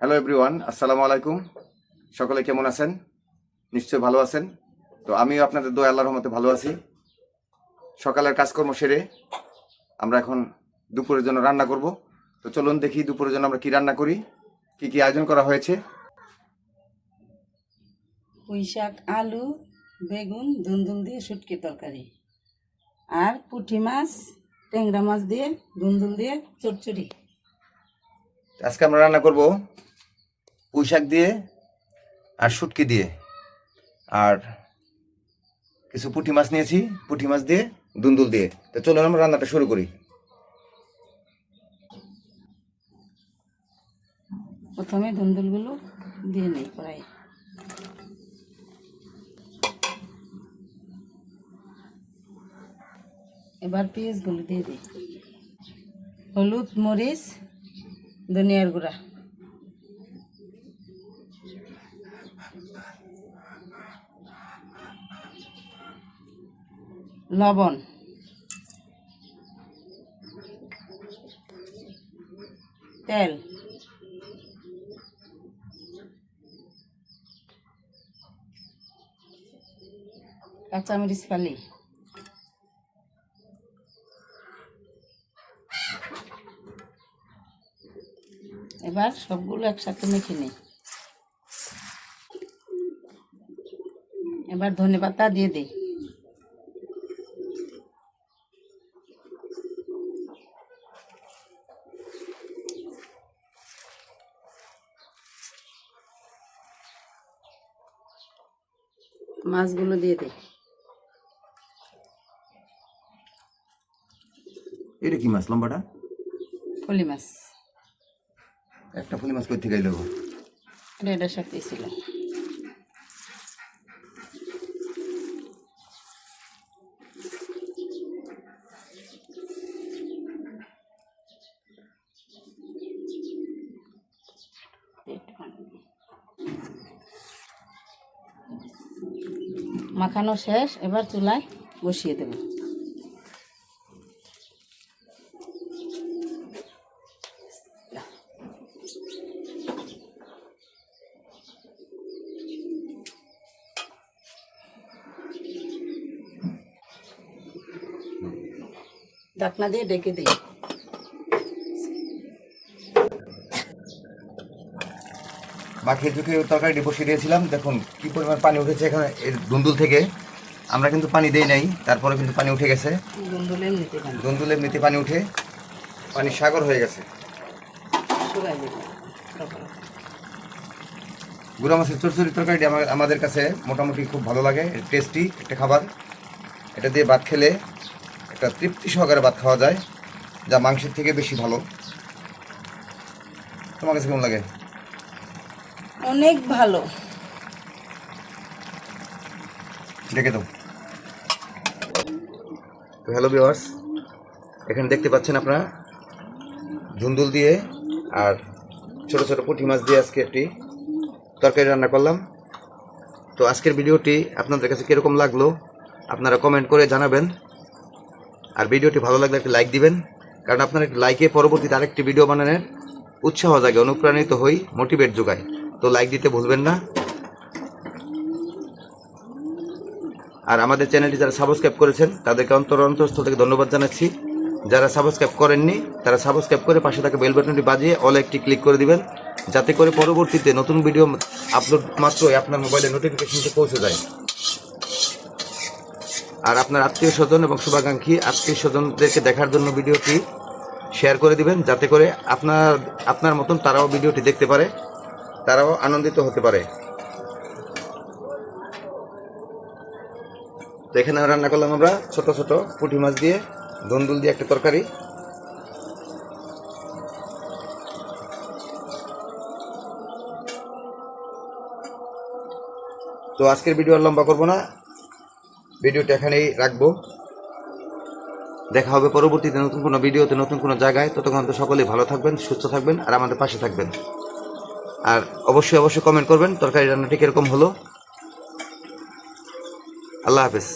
Hello everyone আসসালামু আলাইকুম সকলে কেমন আছেন? নিশ্চয়ই ভালো আছেন? তো আমিও আপনাদের দোয়া আল্লাহর রহমতে ভালো আছি। সকালের কাজকর্ম সেরে আমরা এখন দুপুরের জন্য রান্না করব। তো চলুন দেখি দুপুরের জন্য আমরা কি রান্না করি কি কি আয়োজন করা হয়েছে। পুঁই শাক আলু বেগুন দুন্দুল দিয়ে শুটকি তরকারি। আর পুঁটি মাছ ট্যাংরা মাছ দিয়ে দুন্দুল দিয়ে চচ্চড়ি। আজকে আমরা রান্না করব পুঁই শাক দিয়ে আর শুটকি দিয়ে। আর কিছু পুঁটি মাছ নিয়েছি পুঁটি মাছ দিয়ে দুন্দুল দিয়ে। তো চলুন আমরা রান্নাটা শুরু করি। প্রথমে দুন্দুলগুলো দিয়ে নিই। কড়াই এবার পেঁয়াজগুলো দিয়ে দিই। হলুদ মরিচ ধনিয়ার গুঁড়া। লবণ। তেল। কাঁচামরিচ ফালি এবার সবগুলো একসাথে মেখে নিই। এবার ধনে পাতা দিয়ে দিই। মাছগুলো দিয়ে দিই। এটা কি মাছ লম্বাটা? ফলি মাছ। একটা ফুলি মাছ কই থেকে এটা এটার সাথে ছিল মাখানো শেষ এবার চুলায় বসিয়ে দেব। ঢাকনা দিয়ে ডেকে দিই। মাখিয়ে চুখে তরকারিটি বসিয়ে দিয়েছিলাম। দেখুন কি পরিমাণ পানি উঠেছে এখানে এর দুন্দুল থেকে। আমরা কিন্তু পানি দেই নাই তারপরে কিন্তু পানি উঠে গেছে। গুন্ডুলে নিতে পানি। উঠে পানি সাগর হয়ে গেছে। গুঁড়া মাছের চরচরি তরকারিটি আমাদের কাছে মোটামুটি খুব ভালো লাগে টেস্টি একটা খাবার। এটা দিয়ে ভাত খেলে একটা তৃপ্তি সহকারে ভাত খাওয়া যায় যা মাংসের থেকে বেশি ভালো। তোমার কাছে কেমন লাগে? অনেক ভালো। দেখে দাও। তো হ্যালো ভিওয়ার্স এখানে দেখতে পাচ্ছেন আপনারা ধুন্দুল দিয়ে আর ছোট ছোট পুঁটি মাছ দিয়ে আজকে একটি তরকারি রান্না করলাম। তো আজকের ভিডিওটি আপনাদের কাছে কীরকম লাগল আপনারা কমেন্ট করে জানাবেন। আর ভিডিওটি ভালো লাগলে একটি লাইক দিবেন। কারণ আপনার একটি লাইকে পরবর্তীতে আরেকটি ভিডিও বানানোর উৎসাহ জাগে, অনুপ্রাণিত হই মোটিভেট যোগায়। তো লাইক দিতে ভুলবেন না। আর আমাদের চ্যানেলটি যারা সাবস্ক্রাইব করেছেন, তাদেরকে অন্তর অন্তঃস্থল থেকে ধন্যবাদ জানাচ্ছি। যারা সাবস্ক্রাইব করেননি, তারা সাবস্ক্রাইব করে পাশে থাকা বেল বাটনটি বাজিয়ে অল একটি ক্লিক করে দিবেন। যাতে করে পরবর্তীতে নতুন ভিডিও আপলোড মাত্রই আপনার মোবাইলে নোটিফিকেশনটি পৌঁছে যায়। আর আপনার আত্মীয় স্বজন এবং শুভাকাঙ্ক্ষী আত্মীয় স্বজনদেরকে দেখার জন্য ভিডিওটি শেয়ার করে দিবেন, যাতে করে আপনার আপনার মতন তারাও ভিডিওটি দেখতে পারে, তারাও আনন্দিত হতে পারে। তো এখানে রান্না করলাম আমরা ছোট ছোট পুঁটি মাছ দিয়ে, দন্দুল দিয়ে একটা তরকারি। তো আজকের ভিডিও আর লম্বা করব না। ভিডিওটা এখানেই রাখব। দেখা হবে পরবর্তীতে নতুন কোনো ভিডিওতে নতুন কোনো জায়গায়। ততক্ষণ তো সকলেই ভালো থাকবেন, সুস্থ থাকবেন আর আমাদের পাশে থাকবেন। আর অবশ্যই অবশ্যই কমেন্ট করবেন, তরকারি রান্নাটি কীরকম হলো। আল্লাহ হাফেজ।